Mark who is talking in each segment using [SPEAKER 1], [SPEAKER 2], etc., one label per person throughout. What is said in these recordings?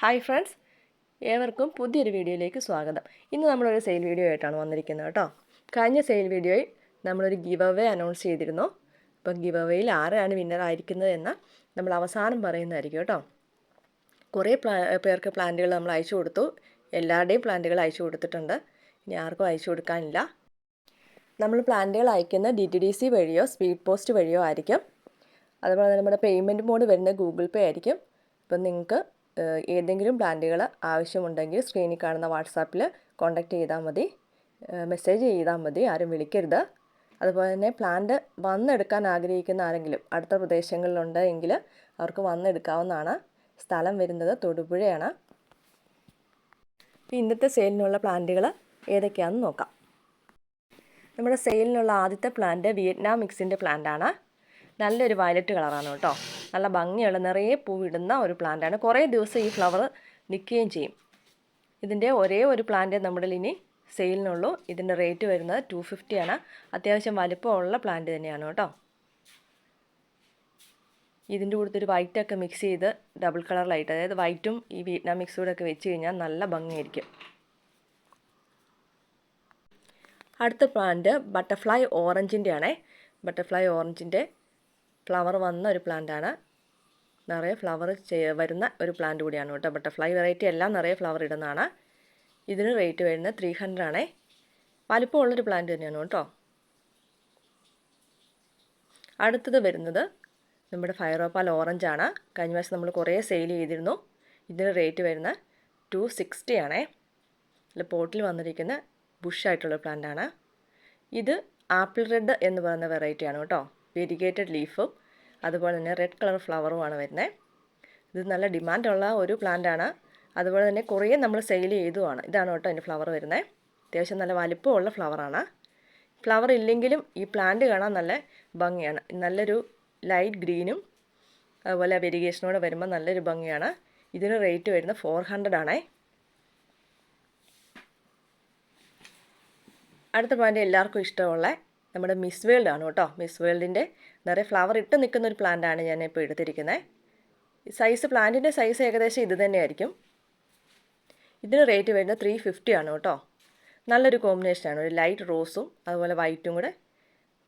[SPEAKER 1] Hi friends ഏവർക്കും പുതിയൊരു വീഡിയോയിലേക്ക് സ്വാഗതം. ഇന്ന് നമ്മളൊരു സെയിൽ വീഡിയോ ആയിട്ടാണ് വന്നിരിക്കുന്നത് കേട്ടോ. കഴിഞ്ഞ സെയിൽ വീഡിയോയിൽ നമ്മളൊരു ഗിവ് അവേ അനൗൺസ് ചെയ്തിരുന്നു. അപ്പം ഗിവ് അവേയിൽ ആരാണ് വിന്നർ ആയിരിക്കുന്നത് എന്ന് നമ്മൾ അവസാനം പറയുന്നതായിരിക്കും കേട്ടോ. കുറേ പ്ലാ പേർക്ക് പ്ലാന്റുകൾ നമ്മൾ അയച്ചു കൊടുത്തു. എല്ലാവരുടെയും പ്ലാന്റുകൾ അയച്ചു കൊടുത്തിട്ടുണ്ട്. ഇനി ആർക്കും അയച്ചു കൊടുക്കാനില്ല. നമ്മൾ പ്ലാന്റുകൾ അയക്കുന്ന ഡി ടി ഡി സി വഴിയോ സ്പീഡ് പോസ്റ്റ് വഴിയോ ആയിരിക്കും. അതുപോലെ നമ്മുടെ പേയ്മെന്റ് മോഡ് വരുന്നത് ഗൂഗിൾ പേ ആയിരിക്കും. അപ്പം നിങ്ങൾക്ക് ഏതെങ്കിലും പ്ലാന്റുകൾ ആവശ്യമുണ്ടെങ്കിൽ സ്ക്രീനിൽ കാണുന്ന വാട്സാപ്പിൽ കോൺടാക്റ്റ് ചെയ്താൽ മതി. മെസ്സേജ് ചെയ്താൽ മതി. ആരും വിളിക്കരുത്. അതുപോലെ തന്നെ പ്ലാന്റ് വന്നെടുക്കാൻ ആഗ്രഹിക്കുന്ന ആരെങ്കിലും അടുത്ത പ്രദേശങ്ങളിലുണ്ട് എങ്കിൽ അവർക്ക് വന്നെടുക്കാവുന്നതാണ്. സ്ഥലം വരുന്നത് തൊടുപുഴയാണ്. ഇന്നത്തെ സെയിലിനുള്ള പ്ലാന്റുകൾ ഏതൊക്കെയാണെന്ന് നോക്കാം. നമ്മുടെ സെയിലിനുള്ള ആദ്യത്തെ പ്ലാന്റ് വിയറ്റ്നാം മിക്സിന്റെ പ്ലാന്റാണ് നല്ലൊരു വയലറ്റ് കളറാണ് കേട്ടോ. നല്ല ഭംഗിയുള്ള നിറയെ പൂവിടുന്ന ഒരു പ്ലാന്റാണ് കുറേ ദിവസം ഈ ഫ്ലവർ നിൽക്കുകയും ചെയ്യും. ഇതിന്റെ ഒരേ ഒരു പ്ലാന്റ് നമ്മുടെ ഇനി സെയിലിനുള്ളൂ ഇതിന്റെ റേറ്റ് വരുന്നത് ടു ഫിഫ്റ്റിയാണ് അത്യാവശ്യം വലിപ്പമുള്ള പ്ലാന്റ് തന്നെയാണ് കേട്ടോ. ഇതിന്റെ കൂടെ ഒരു വൈറ്റൊക്കെ മിക്സ് ചെയ്ത് ഡബിൾ കളറിലായിട്ട് അതായത് വൈറ്റും ഈ വിയറ്റ്നാം മിക്സ് കൂടെ ഒക്കെ വെച്ച് കഴിഞ്ഞാൽ നല്ല ഭംഗിയായിരിക്കും. അടുത്ത പ്ലാന്റ് ബട്ടർഫ്ലൈ ഓറഞ്ചിന്റെ ആണേ ബട്ടർഫ്ലൈ ഓറഞ്ചിന്റെ ഫ്ലവർ വന്ന ഒരു പ്ലാന്റാണ് നിറയെ ഫ്ലവർ വരുന്ന ഒരു പ്ലാന്റ് കൂടിയാണ് കേട്ടോ. ബട്ടർഫ്ലൈ വെറൈറ്റി എല്ലാം നിറയെ ഫ്ലവർ ഇടുന്നതാണ്. ഇതിന് റേറ്റ് വരുന്നത് ത്രീ ഹൺഡ്രഡ് ആണേ. വലിപ്പമുള്ളൊരു പ്ലാന്റ് തന്നെയാണ് കേട്ടോ. അടുത്തത് വരുന്നത് നമ്മുടെ ഫയറോപ്പാൽ ആണ്. കഴിഞ്ഞ വർഷം നമ്മൾ കുറേ സെയിൽ ചെയ്തിരുന്നു. ഇതിന് റേറ്റ് വരുന്ന ടു സിക്സ്റ്റി ആണേ. അല്ല പോട്ടിൽ വന്നിരിക്കുന്ന ബുഷായിട്ടുള്ള പ്ലാന്റാണ് ഇത് ആപ്പിൾ റെഡ് എന്ന് പറയുന്ന വെറൈറ്റിയാണ് കേട്ടോ. വെരിഗേറ്റഡ് ലീഫും അതുപോലെ തന്നെ റെഡ് കളർ ഫ്ലവറും ആണ് വരുന്നത് ഇത് നല്ല ഡിമാൻഡുള്ള ഒരു പ്ലാന്റാണ് അതുപോലെ തന്നെ കുറേ നമ്മൾ സെയിൽ ചെയ്തുമാണ് ഇതാണ് കേട്ടോ അതിന്റെ ഫ്ലവർ വരുന്നത് അത്യാവശ്യം നല്ല വലിപ്പമുള്ള ഫ്ലവറാണ് ഫ്ലവർ ഇല്ലെങ്കിലും ഈ പ്ലാന്റ് കാണാൻ നല്ല ഭംഗിയാണ്. നല്ലൊരു ലൈറ്റ് ഗ്രീനും അതുപോലെ വെരിഗേഷനോടെ വരുമ്പോൾ നല്ലൊരു ഭംഗിയാണ്. ഇതിന് റേറ്റ് വരുന്നത് ഫോർ ഹൺഡ്രഡ് ആണേ. അടുത്ത പ്ലാന്റ് എല്ലാവർക്കും ഇഷ്ടമുള്ള നമ്മുടെ മിസ് വേൾഡ് ആണ് കേട്ടോ. മിസ് വേൾഡിന്റെ നിറയെ ഫ്ലവർ ഇട്ട് നിൽക്കുന്ന ഒരു പ്ലാന്റാണ് ഞാൻ ഇപ്പോൾ എടുത്തിരിക്കുന്നത് സൈസ് പ്ലാന്റിന്റെ സൈസ് ഏകദേശം ഇത് തന്നെയായിരിക്കും. ഇതിന് റേറ്റ് വരുന്നത് ത്രീ ഫിഫ്റ്റി ആണ് കേട്ടോ. നല്ലൊരു കോമ്പിനേഷനാണ് ഒരു ലൈറ്റ് റോസും അതുപോലെ വൈറ്റും കൂടെ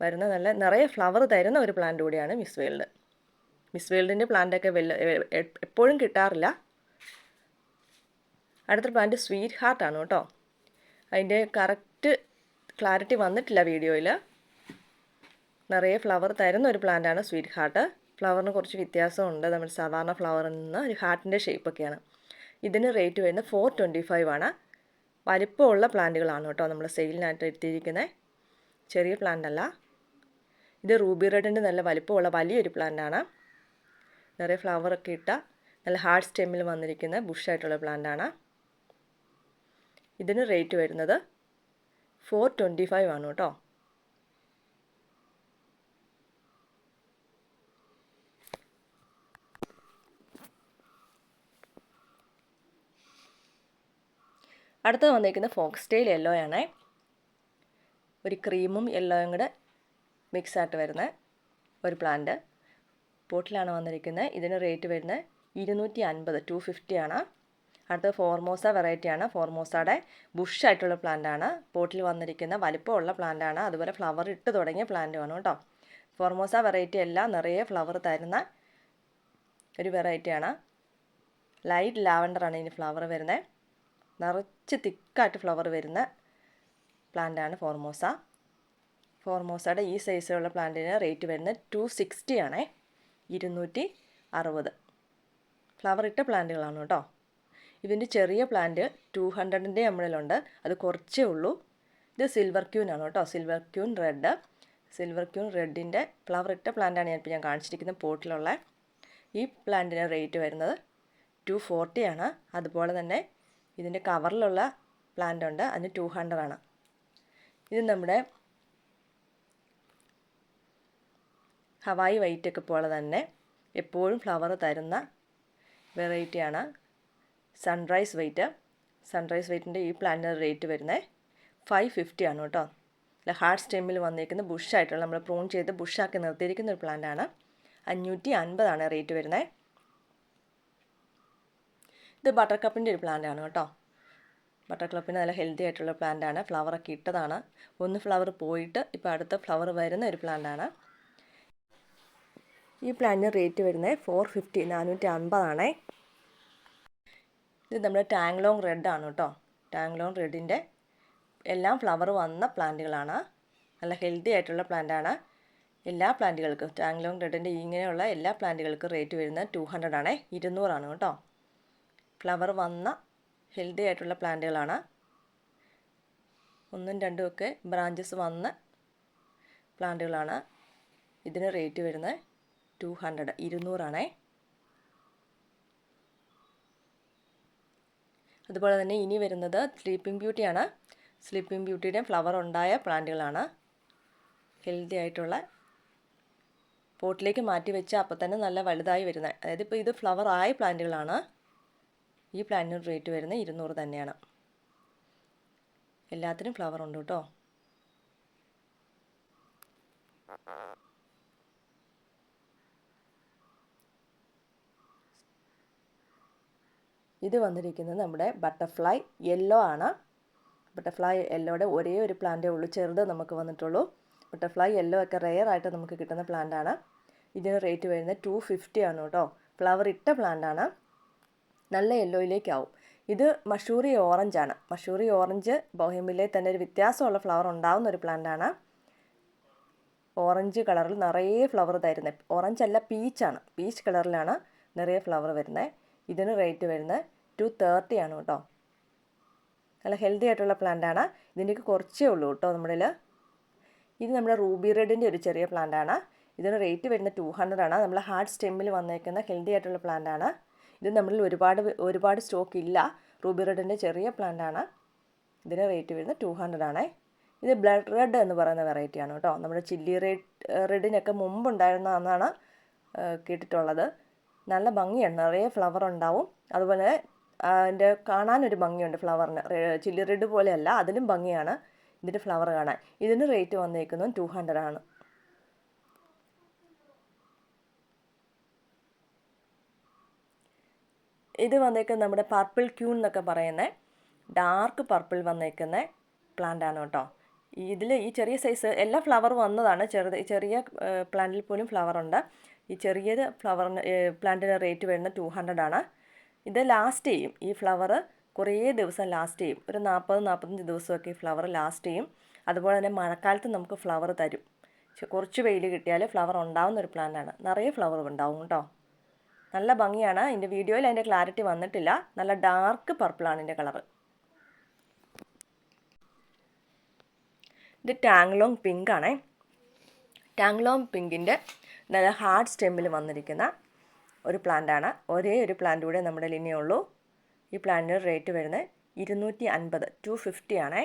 [SPEAKER 1] വരുന്ന നല്ല നിറയെ ഫ്ലവർ തരുന്ന ഒരു പ്ലാന്റ് കൂടിയാണ് മിസ് വേൾഡ്. മിസ് വേൾഡിന്റെ പ്ലാന്റൊക്കെ വെല്ല എപ്പോഴും കിട്ടാറില്ല. അടുത്ത പ്ലാന്റ് സ്വീറ്റ് ഹാർട്ടാണ് കേട്ടോ. അതിന്റെ കറക്റ്റ് ക്ലാരിറ്റി വന്നിട്ടില്ല വീഡിയോയിൽ നിറയെ ഫ്ലവർ തരുന്ന ഒരു പ്ലാന്റാണ് സ്വീറ്റ് ഹാർട്ട് ഫ്ലവറിന് കുറച്ച് വ്യത്യാസമുണ്ട്. നമ്മൾ സാധാരണ ഫ്ലവറിൽ നിന്ന് ഒരു ഹാർട്ടിന്റെ ഷേപ്പൊക്കെയാണ് ഇതിന് റേറ്റ് വരുന്നത് ഫോർ ട്വന്റി ഫൈവ് ആണ്. വലിപ്പമുള്ള പ്ലാന്റുകളാണ് കേട്ടോ നമ്മൾ സെയിലിനായിട്ട് എടുത്തിരിക്കുന്നത് ചെറിയ പ്ലാന്റ് അല്ല. ഇത് റൂബി റെഡിന്റെ നല്ല വലിപ്പമുള്ള വലിയൊരു പ്ലാന്റാണ് നിറയെ ഫ്ലവറൊക്കെ ഇട്ട നല്ല ഹാർഡ് സ്റ്റെമ്മിൽ വന്നിരിക്കുന്ന ബുഷായിട്ടുള്ള പ്ലാന്റാണ് ഇതിന് റേറ്റ് വരുന്നത് ഫോർ ട്വന്റി ഫൈവ് ആണ് കേട്ടോ. അടുത്തത് വന്നിരിക്കുന്നത് ഫോക്സ് ടെയിൽ യെല്ലോ ആണ്. ഒരു ക്രീമും യെല്ലോയും കൂടെ മിക്സ് ആയിട്ട് വരുന്ന ഒരു പ്ലാന്റ് പോട്ടിലാണ് വന്നിരിക്കുന്നത്. ഇതിന് റേറ്റ് വരുന്നത് ഇരുന്നൂറ്റി അൻപത് ടു ഫിഫ്റ്റി ആണ്. അടുത്തത് ഫോർമോസ വെറൈറ്റിയാണ് ഫോർമോസയുടെ ബുഷായിട്ടുള്ള പ്ലാന്റാണ് പോട്ടിൽ വന്നിരിക്കുന്ന വലിപ്പമുള്ള പ്ലാന്റാണ് അതുപോലെ ഫ്ലവർ ഇട്ട് തുടങ്ങിയ പ്ലാന്റുമാണ് കേട്ടോ. ഫോർമോസ വെറൈറ്റി എല്ലാം നിറയെ ഫ്ലവർ തരുന്ന ഒരു വെറൈറ്റിയാണ് ലൈറ്റ് ലാവൻഡറാണ് ഇതിന് ഫ്ലവർ വരുന്നത്. നിറച്ച് തിക്കായിട്ട് ഫ്ലവർ വരുന്ന പ്ലാന്റാണ് ഫോർമോസ. ഫോർമോസയുടെ ഈ സൈസിലുള്ള പ്ലാന്റിന് റേറ്റ് വരുന്നത് ടു സിക്സ്റ്റി ആണേ. ഇരുന്നൂറ്റി അറുപത്. ഫ്ലവർ ഇട്ട പ്ലാന്റുകളാണ് കേട്ടോ. ഇതിന്റെ ചെറിയ പ്ലാന്റ് ടു ഹൺഡ്രഡിന്റെ നമ്മളിലുണ്ട് അത് കുറച്ചേ ഉള്ളൂ. ഇത് സിൽവർ ആണ് കേട്ടോ. Silver queen red silver queen റെഡിന്റെ flower ഇട്ട പ്ലാന്റാണ് ഞാനിപ്പോൾ ഞാൻ കാണിച്ചിരിക്കുന്ന പോട്ടിലുള്ള ഈ പ്ലാന്റിന് റേറ്റ് വരുന്നത് ടു ഫോർട്ടി ആണ്. അതുപോലെ തന്നെ ഇതിന്റെ കവറിലുള്ള പ്ലാന്റ് ഉണ്ട്. അതിന് ടു ആണ്. ഇത് നമ്മുടെ ഹവായി വൈറ്റൊക്കെ പോലെ തന്നെ എപ്പോഴും ഫ്ലവർ തരുന്ന വെറൈറ്റിയാണ് സൺറൈസ് വൈറ്റ് സൺറൈസ് വൈറ്റിന്റെ ഈ പ്ലാന്റിന്റെ റേറ്റ് വരുന്നത് ഫൈവ് ഫിഫ്റ്റി ആണ് കേട്ടോ. അല്ല ഹാർഡ് സ്റ്റെമ്മിൽ വന്നിരിക്കുന്ന ബുഷായിട്ടുള്ള നമ്മൾ പ്രൂൺ ചെയ്ത് ബുഷാക്കി നിർത്തിയിരിക്കുന്ന ഒരു പ്ലാന്റാണ് അഞ്ഞൂറ്റി അൻപതാണ് റേറ്റ് വരുന്നത് ഇത് ബട്ടർ കപ്പിന്റെ ഒരു പ്ലാന്റ് ആണ് കേട്ടോ. ബട്ടർ ക്ലപ്പിന് നല്ല ഹെൽത്തി ആയിട്ടുള്ള പ്ലാന്റ് ആണ്. ഫ്ലവറൊക്കെ ഇട്ടതാണ്. ഒന്ന് ഫ്ലവർ പോയിട്ട് ഇപ്പോൾ അടുത്ത ഫ്ലവർ വരുന്ന ഒരു പ്ലാന്റ് ആണ്. ഈ പ്ലാന്റിന് റേറ്റ് വരുന്നത് ഫോർ ഫിഫ്റ്റി നാനൂറ്റി അൻപതാണേ ഇത് നമ്മുടെ ടാങ്ലോങ് റെഡ് ആണ് കേട്ടോ. ടാങ്ലോങ് റെഡിന്റെ എല്ലാം ഫ്ലവർ വന്ന പ്ലാന്റുകളാണ് നല്ല ഹെൽത്തി ആയിട്ടുള്ള പ്ലാന്റ് ആണ്. എല്ലാ പ്ലാന്റുകൾക്കും ടാങ്ലോങ് റെഡിന്റെ ഇങ്ങനെയുള്ള എല്ലാ പ്ലാന്റുകൾക്കും റേറ്റ് വരുന്നത് ടു ഹൺഡ്രഡ് ആണേ. ഇരുന്നൂറാണ് കേട്ടോ. ഫ്ലവർ വന്ന ഹെൽത്തി ആയിട്ടുള്ള പ്ലാന്റുകളാണ്. ഒന്നും രണ്ടും ഒക്കെ ബ്രാഞ്ചസ് വന്ന പ്ലാന്റുകളാണ്. ഇതിന് റേറ്റ് വരുന്നത് ടു ഹൺഡ്രഡ് ഇരുന്നൂറാണേ. അതുപോലെ തന്നെ ഇനി വരുന്നത് സ്ലീപ്പിംഗ് ബ്യൂട്ടിയാണ് സ്ലീപ്പിംഗ് ബ്യൂട്ടിയുടെ ഫ്ലവർ ഉണ്ടായ പ്ലാന്റുകളാണ്. ഹെൽത്തി ആയിട്ടുള്ള പോട്ടിലേക്ക് മാറ്റി വെച്ച് അപ്പോൾ തന്നെ നല്ല വലുതായി വരുന്നത്. അതായത് ഇപ്പോൾ ഇത് ഫ്ലവർ ആയ പ്ലാന്റുകളാണ്. ഈ പ്ലാന്റിന് റേറ്റ് വരുന്നത് ഇരുന്നൂറ് തന്നെയാണ്. എല്ലാത്തിനും ഫ്ലവർ ഉണ്ട് കേട്ടോ. ഇത് വന്നിരിക്കുന്നത് നമ്മുടെ ബട്ടർഫ്ലൈ യെല്ലോ ആണ്. ബട്ടർഫ്ലൈ യെല്ലോയുടെ ഒരേ ഒരു പ്ലാന്റേ ഉള്ളൂ ചെറുത് നമുക്ക് വന്നിട്ടുള്ളൂ. ബട്ടർഫ്ലൈ യെല്ലോ ഒക്കെ റെയർ ആയിട്ട് നമുക്ക് കിട്ടുന്ന പ്ലാന്റ് ആണ്. ഇതിന് റേറ്റ് വരുന്നത് ടു ഫിഫ്റ്റി ആണ് കേട്ടോ. ഫ്ലവർ ഇട്ട പ്ലാന്റ് ആണ്. നല്ല യെല്ലോയിലേക്കാവും ഇത് മഷൂറി ഓറഞ്ച് ആണ്. മഷൂറി ഓറഞ്ച് ബോഹിമിലെ തന്നെ ഒരു വ്യത്യാസമുള്ള ഫ്ലവർ ഉണ്ടാവുന്ന ഒരു പ്ലാന്റാണ് ഓറഞ്ച് കളറിൽ നിറയെ ഫ്ലവർ തരുന്നത് ഓറഞ്ച് അല്ല പീച്ചാണ് പീച്ച് കളറിലാണ് നിറയെ ഫ്ലവർ വരുന്നത് ഇതിന് റേറ്റ് വരുന്നത് ടു തേർട്ടി ആണ് കേട്ടോ. നല്ല ഹെൽത്തി ആയിട്ടുള്ള പ്ലാന്റാണ് ഇതിന്റെയൊക്കെ കുറച്ചേ ഉള്ളൂ കേട്ടോ നമ്മുടെ ഇത് നമ്മുടെ റൂബി റെഡിന്റെ ഒരു ചെറിയ പ്ലാന്റാണ് ഇതിന് റേറ്റ് വരുന്നത് ടു ഹൺഡ്രഡ് ആണ്. നമ്മൾ ഹാർഡ് സ്റ്റെമ്മിൽ വന്നേക്കുന്ന ഹെൽത്തി ആയിട്ടുള്ള പ്ലാന്റാണ് ഇത് നമ്മളിൽ ഒരുപാട് ഒരുപാട് സ്റ്റോക്ക് ഇല്ല. റൂബി റെഡിന്റെ ചെറിയ പ്ലാന്റ് ആണ്. ഇതിന് റേറ്റ് വരുന്നത് ടു ഹൺഡ്രഡ് ആണേ. ഇത് ബ്ലഡ് റെഡ് എന്ന് പറയുന്ന വെറൈറ്റിയാണ് കേട്ടോ. നമ്മുടെ ചില്ലി റെഡ് റെഡിനൊക്കെ മുമ്പ് ഉണ്ടായിരുന്നതെന്നാണ് കേട്ടിട്ടുള്ളത്. നല്ല ഭംഗിയാണ് നിറയെ ഫ്ലവർ ഉണ്ടാവും. അതുപോലെ അതിന്റെ കാണാനൊരു ഭംഗിയുണ്ട് ഫ്ലവറിന് ചില്ലി റെഡ് പോലെയല്ല അതിലും ഭംഗിയാണ് ഇതിന്റെ ഫ്ലവർ കാണാൻ. ഇതിന് റേറ്റ് വന്നേക്കുന്നത് ടു ഹൺഡ്രഡ് ആണ്. ഇത് വന്നേക്കുന്നത് നമ്മുടെ പർപ്പിൾ ക്യൂൺ എന്നൊക്കെ പറയുന്ന. ഡാർക്ക് പർപ്പിൾ വന്നേക്കുന്ന പ്ലാന്റ് ആണ് കേട്ടോ. ഇതിൽ ഈ ചെറിയ സൈസ് എല്ലാ ഫ്ലവർ വന്നതാണ്. ചെറുത് ചെറിയ പ്ലാന്റിൽ പോലും ഫ്ലവർ ഉണ്ട്. ഈ ചെറിയത് ഫ്ലവറിന് പ്ലാന്റിന് റേറ്റ് വരുന്നത് ടു ഹൺഡ്രഡ് ആണ്. ഇത് ലാസ്റ്റ് ചെയ്യും. ഈ ഫ്ലവർ കുറേ ദിവസം ലാസ്റ്റ് ചെയ്യും. ഒരു നാൽപ്പത് നാൽപ്പത്തഞ്ച് ദിവസമൊക്കെ ഈ ഫ്ലവർ ലാസ്റ്റ് ചെയ്യും. അതുപോലെ തന്നെ മഴക്കാലത്ത് നമുക്ക് ഫ്ലവർ തരും. കുറച്ച് വെയിൽ കിട്ടിയാൽ ഫ്ലവർ ഉണ്ടാവുന്ന ഒരു പ്ലാന്റാണ് നിറയെ ഫ്ലവർ ഉണ്ടാവും കേട്ടോ. നല്ല ഭംഗിയാണ്. എന്റെ വീഡിയോയിൽ അതിന്റെ ക്ലാരിറ്റി വന്നിട്ടില്ല. നല്ല ഡാർക്ക് പർപ്പിളാണ് ഇതിന്റെ കളറ് ഇത് ടാങ്ലോങ് പിങ്ക് ആണേ. ടാങ്ലോങ് പിങ്കിന്റെ നല്ല ഹാർഡ് സ്റ്റെമ്മിൽ വന്നിരിക്കുന്ന ഒരു പ്ലാന്റാണ് ഒരേ ഒരു പ്ലാന്റ് കൂടെ നമ്മുടെ ലിനിയുള്ളൂ ഈ പ്ലാന്റിന് റേറ്റ് വരുന്നത് ഇരുന്നൂറ്റി അൻപത് ടു ഫിഫ്റ്റി ആണേ.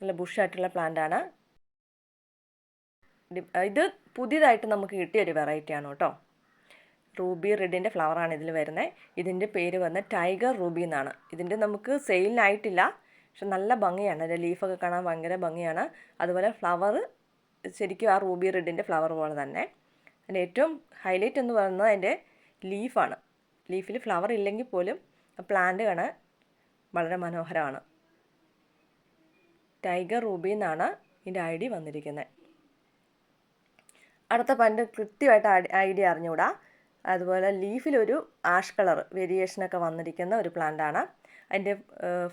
[SPEAKER 1] നല്ല ബുഷായിട്ടുള്ള പ്ലാന്റാണ് ഇത് പുതിയതായിട്ട് നമുക്ക് കിട്ടിയ ഒരു വെറൈറ്റിയാണ് കേട്ടോ. റൂബി റെഡിന്റെ ഫ്ലവറാണ് ഇതിൽ വരുന്നത് ഇതിന്റെ പേര് വന്ന് ടൈഗർ റൂബി എന്നാണ്. ഇതിന്റെ നമുക്ക് സെയിലിനായിട്ടില്ല പക്ഷെ നല്ല ഭംഗിയാണ്. അതിന്റെ ലീഫൊക്കെ കാണാൻ ഭയങ്കര ഭംഗിയാണ്. അതുപോലെ ഫ്ലവർ ശരിക്കും ആ റൂബി റെഡിന്റെ ഫ്ലവർ പോലെ തന്നെ. അതിന്റെ ഏറ്റവും ഹൈലൈറ്റ് എന്ന് പറയുന്നത് അതിന്റെ ലീഫാണ് ലീഫിൽ ഫ്ലവർ ഇല്ലെങ്കിൽ പോലും പ്ലാന്റ് കാണാൻ വളരെ മനോഹരമാണ്. ടൈഗർ റൂബി എന്നാണ് ഇതിന്റെ ഐ ഡി വന്നിരിക്കുന്നത് അടുത്ത പണ്ട് കൃത്യമായിട്ട് ഐഡിയ അറിഞ്ഞുകൂടാ. അതുപോലെ ലീഫിലൊരു ആഷ് കളർ വേരിയേഷനൊക്കെ വന്നിരിക്കുന്ന ഒരു പ്ലാന്റ് ആണ് അതിന്റെ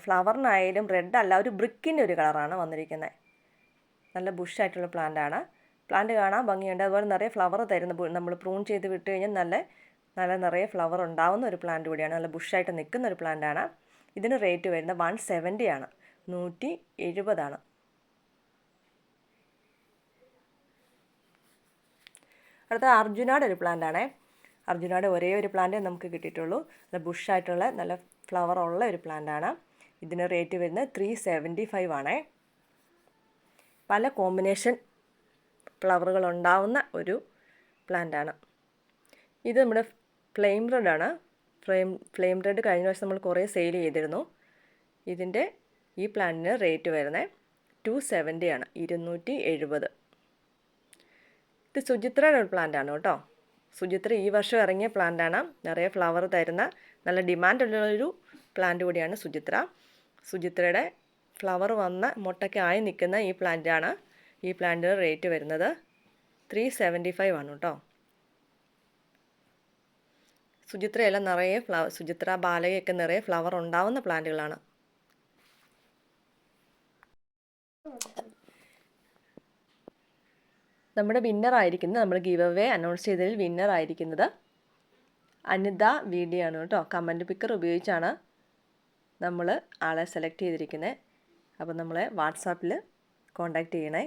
[SPEAKER 1] ഫ്ലവറിനായാലും റെഡ് അല്ല ഒരു ബ്രിക്കിന്റെ ഒരു കളറാണ് വന്നിരിക്കുന്നത് നല്ല ബുഷായിട്ടുള്ള പ്ലാന്റ് ആണ് പ്ലാന്റ് കാണാൻ ഭംഗിയുണ്ട്. അതുപോലെ നിറയെ ഫ്ലവർ തരുന്ന നമ്മൾ പ്രൂൺ ചെയ്ത് വിട്ട് കഴിഞ്ഞാൽ നല്ല നല്ല നിറയെ ഫ്ലവർ ഉണ്ടാവുന്ന ഒരു പ്ലാന്റ് കൂടിയാണ്. നല്ല ബുഷായിട്ട് നിൽക്കുന്ന ഒരു പ്ലാന്റ് ആണ് ഇതിന് റേറ്റ് വരുന്നത് വൺ സെവന്റി ആണ് നൂറ്റി എഴുപതാണ്. അടുത്ത അർജുനാട് ഒരു പ്ലാന്റ് ആണേ അർജുനയുടെ ഒരേ ഒരു പ്ലാന്റ് നമുക്ക് കിട്ടിയിട്ടുള്ളൂ. നല്ല ബുഷായിട്ടുള്ള നല്ല ഫ്ലവർ ഉള്ള ഒരു പ്ലാന്റാണ് ഇതിന് റേറ്റ് വരുന്നത് ത്രീ സെവന്റി ഫൈവ് ആണേ. പല കോമ്പിനേഷൻ ഫ്ലവറുകൾ ഉണ്ടാവുന്ന ഒരു പ്ലാന്റാണ് ഇത് നമ്മുടെ ഫ്ലെയിം റെഡ് ആണ്. ഫ്ലെയിം ഫ്ലെയിം റെഡ് കഴിഞ്ഞ വർഷം നമ്മൾ കുറേ സെയിൽ ചെയ്തിരുന്നു. ഇതിന്റെ ഈ പ്ലാന്റിന് റേറ്റ് വരുന്നത് ടു സെവന്റി ആണ് ഇരുന്നൂറ്റി എഴുപത്. ഇത് സുചിത്രയുടെ ഒരു പ്ലാന്റ് ആണ് കേട്ടോ. സുചിത്ര ഈ വർഷം ഇറങ്ങിയ പ്ലാന്റാണ് നിറയെ ഫ്ലവർ തരുന്ന നല്ല ഡിമാൻഡ് ഡിമാൻഡുള്ളൊരു പ്ലാന്റ് കൂടിയാണ് സുചിത്ര. സുചിത്രയുടെ ഫ്ലവർ വന്ന മുട്ടയ്ക്ക് ആയി നിൽക്കുന്ന ഈ പ്ലാന്റാണ് ഈ പ്ലാന്റിന് റേറ്റ് വരുന്നത് ത്രീ സെവന്റി ഫൈവ് ആണ് കേട്ടോ. സുചിത്രയെല്ലാം നിറയെ ഫ്ലവർ സുചിത്ര ബാലകയൊക്കെ നിറയെ ഫ്ലവർ ഉണ്ടാവുന്ന പ്ലാന്റുകളാണ് നമ്മുടെ വിന്നർ ആയിരിക്കുന്നത് നമ്മൾ ഗീവ് അവേ അനൗൺസ് ചെയ്തതിൽ വിന്നർ ആയിരിക്കുന്നത് അനിത വീഡിയോ ആണ് കേട്ടോ. കമന്റ് പിക്കർ ഉപയോഗിച്ചാണ് നമ്മൾ ആളെ സെലക്ട് ചെയ്തിരിക്കുന്നത് അപ്പോൾ നമ്മളെ വാട്സാപ്പിൽ കോണ്ടാക്ട് ചെയ്യണേ.